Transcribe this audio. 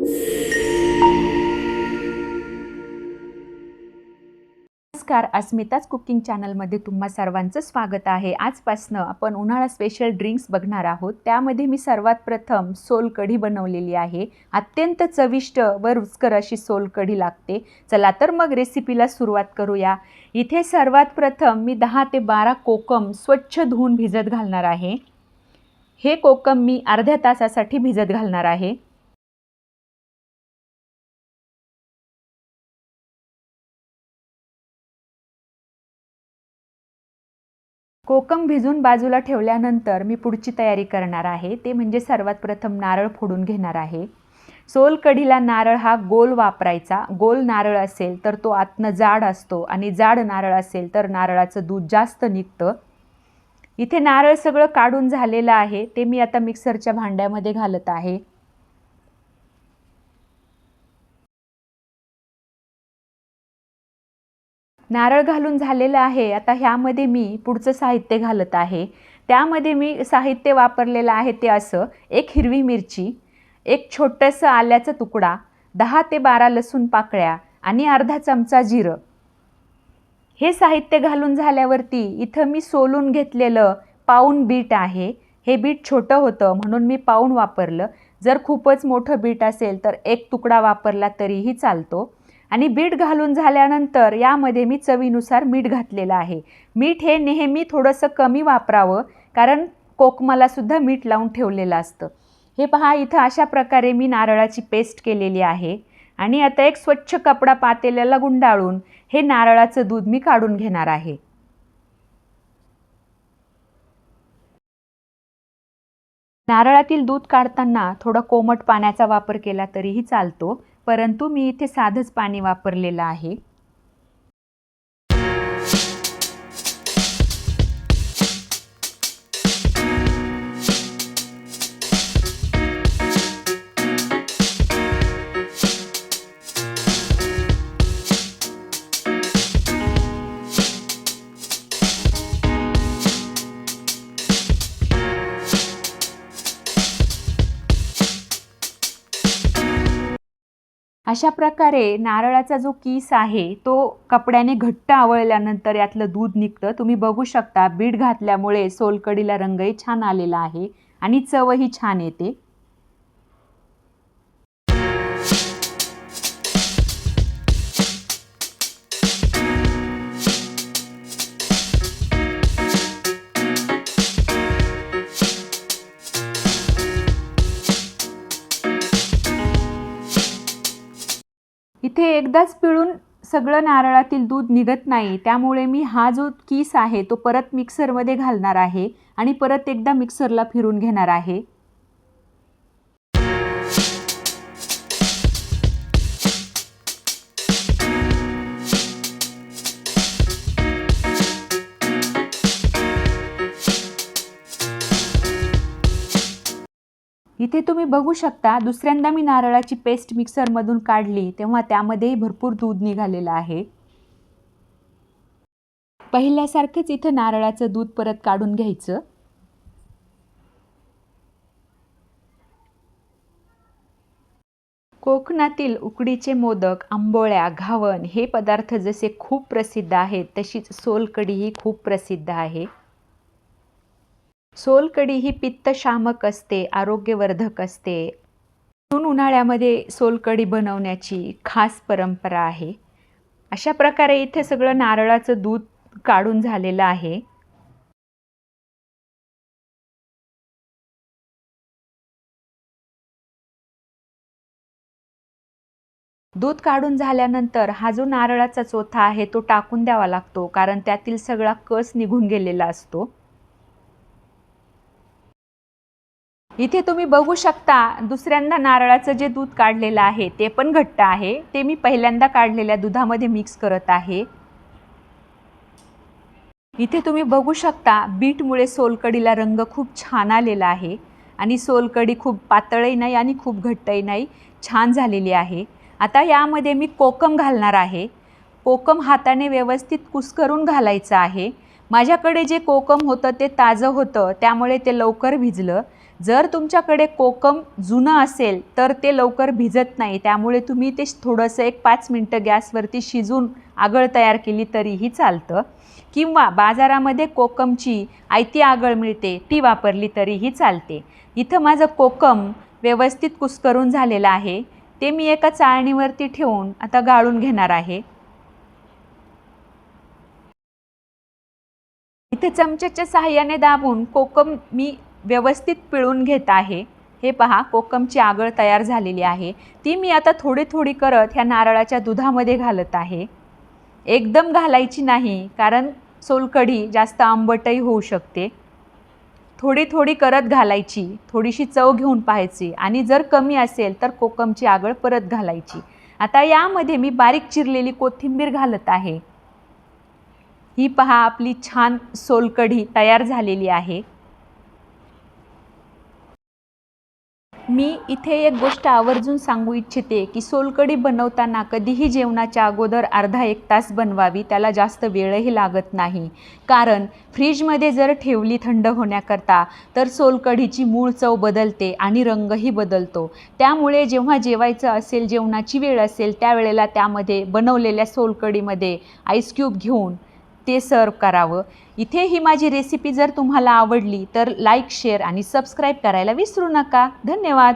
नमस्कार अस्मिताच कुकिंग चॅनलमध्ये तुम्हा सर्वांचं स्वागत आहे. आजपासनं आपण उन्हाळा स्पेशल ड्रिंक्स बघणार आहोत. त्यामध्ये मी सर्वात प्रथम सोलकढी बनवलेली आहे. अत्यंत चविष्ट व रुचकर अशी सोलकढी लागते. चला तर मग रेसिपीला सुरुवात करूया. इथे सर्वात प्रथम मी दहा ते बारा कोकम स्वच्छ धुवून भिजत घालणार आहे. हे कोकम मी अर्ध्या तासासाठी भिजत घालणार आहे. कोकम भिजून बाजूला ठेवल्यानंतर मी पुढची तयारी करणार आहे. ते म्हणजे सर्वात प्रथम नारळ फोडून घेणार आहे. सोलकढीला नारळ हा गोल वापरायचा. गोल नारळ असेल तर तो आतनं जाड असतो आणि जाड नारळ असेल तर नारळाचं दूध जास्त निघतं. इथे नारळ सगळं काढून झालेलं आहे. ते मी आता मिक्सरच्या भांड्यामध्ये घालत आहे. नारळ घालून झालेलं आहे. आता ह्यामध्ये मी पुढचं साहित्य घालत आहे. त्यामध्ये मी साहित्य वापरलेलं आहे ते असं. एक हिरवी मिरची एक छोटंसं आल्याचा तुकडा दहा ते बारा लसूण पाकळ्या आणि अर्धा चमचा जिरं. हे साहित्य घालून झाल्यावरती इथं मी सोलून घेतलेलं पाऊन बीट आहे. हे बीट छोटं होतं म्हणून मी पाऊन वापरलं. जर खूपच मोठं बीट असेल तर एक तुकडा वापरला तरीही चालतो. आणि बीट घालून झाल्यानंतर यामध्ये मी चवीनुसार मीठ घातलेलं आहे. मीठ हे नेहमी थोडंसं कमी वापरावं कारण कोकमालासुद्धा मीठ लावून ठेवलेलं असतं. हे पहा इथं अशा प्रकारे मी नारळाची पेस्ट केलेली आहे. आणि आता एक स्वच्छ कपडा पातेल्याला गुंडाळून हे नारळाचं दूध मी काढून घेणार आहे. नारळातील दूध काढताना थोडा कोमट पाण्याचा वापर केला तरीही चालतो. परंतु मी इथे साधंच पाणी वापरलेलं आहे. अशा प्रकारे नारळाचा जो किस आहे तो कपड्याने घट्ट आवळल्यानंतर यातलं दूध निघतं. तुम्ही बघू शकता बीट घातल्यामुळे सोलकडीला रंगही छान आलेला आहे आणि चवही छान येते. इथे एकदाच पिळून सगळं नारळातील दूध निघत नाही. त्यामुळे मी हा जो कीस आहे तो परत मिक्सरमध्ये घालणार आहे आणि परत एकदा मिक्सरला फिरून घेणार आहे. इथे तुम्ही बघू शकता दुसऱ्यांदा मी नारळाची पेस्ट मिक्सरमधून काढली तेव्हा त्यामध्येही भरपूर दूध निघालेलं आहे. पहिल्यासारखंच इथं नारळाचं दूध परत काढून घ्यायचं. कोकणातील उकडीचे मोदक आंबोळ्या घावन हे पदार्थ जसे खूप प्रसिद्ध आहेत तशीच सोलकढीही खूप प्रसिद्ध आहे. सोलकढी ही पित्तशामक असते आरोग्यवर्धक असते. म्हणून उन्हाळ्यामध्ये सोलकढी बनवण्याची खास परंपरा आहे. अशा प्रकारे इथे सगळं नारळाचं दूध काढून झालेलं आहे. दूध काढून झाल्यानंतर हा जो नारळाचा चोथा आहे तो टाकून द्यावा लागतो कारण त्यातील सगळा कस निघून गेलेला असतो. इथे तुम्ही बघू शकता दुसऱ्यांदा नारळाचं जे दूध काढलेलं आहे ते पण घट्ट आहे. ते मी पहिल्यांदा काढलेल्या दुधामध्ये मिक्स करत आहे. इथे तुम्ही बघू शकता बीटमुळे सोलकडीला रंग खूप छान आलेला आहे आणि सोलकडी खूप पातळही नाही आणि खूप घट्टही नाही छान झालेली आहे. आता यामध्ये मी कोकम घालणार आहे. कोकम हाताने व्यवस्थित कुस्करून घालायचं आहे. माझ्याकडे जे कोकम होतं ते ताजं होतं त्यामुळे ते लवकर भिजलं. जर तुमच्याकडे कोकम जुनं असेल तर ते लवकर भिजत नाही. त्यामुळे तुम्ही ते थोडंसं एक पाच मिनटं गॅसवरती शिजून आगळ तयार केली तरीही चालतं. किंवा बाजारामध्ये कोकमची आयती आगळ मिळते ती वापरली तरीही चालते. इथं माझं कोकम व्यवस्थित कुस्करून झालेलं आहे. ते मी एका चाळणीवरती ठेवून आता गाळून घेणार आहे. इथे चमच्याच्या सहाय्याने दाबून कोकम मी व्यवस्थित पिळून घेत आहे. हे पहा कोकमची आगळ तयार झालेली आहे. ती मी आता थोडी थोडी करत ह्या नारळाच्या दुधामध्ये घालत आहे. एकदम घालायची नाही कारण सोलकढी जास्त आंबटही होऊ शकते. थोडी थोडी करत घालायची थोडीशी चव घेऊन पाहायची आणि जर कमी असेल तर कोकमची आगळ परत घालायची. आता यामध्ये मी बारीक चिरलेली कोथिंबीर घालत आहे. ही पहा आपली छान सोलकढी तयार झालेली आहे. मी इथे एक गोष्ट आवर्जून सांगू इच्छिते की सोलकढी बनवताना कधीही जेवणाच्या अगोदर अर्धा एक तास बनवावी त्याला जास्त वेळही लागत नाही. कारण फ्रीजमध्ये जर ठेवली थंड होण्याकरता तर सोलकढीची मूळ चव बदलते आणि रंगही बदलतो. त्यामुळे जेव्हा जेवायचं असेल जेवणाची वेळ असेल त्यावेळेला त्यामध्ये बनवलेल्या सोलकढीमध्ये आईस क्यूब घेऊन ते सर्व करावं. इथे ही माझी रेसिपी जर तुम्हाला आवडली तर लाईक शेअर आणि सबस्क्राईब करायला विसरू नका. धन्यवाद.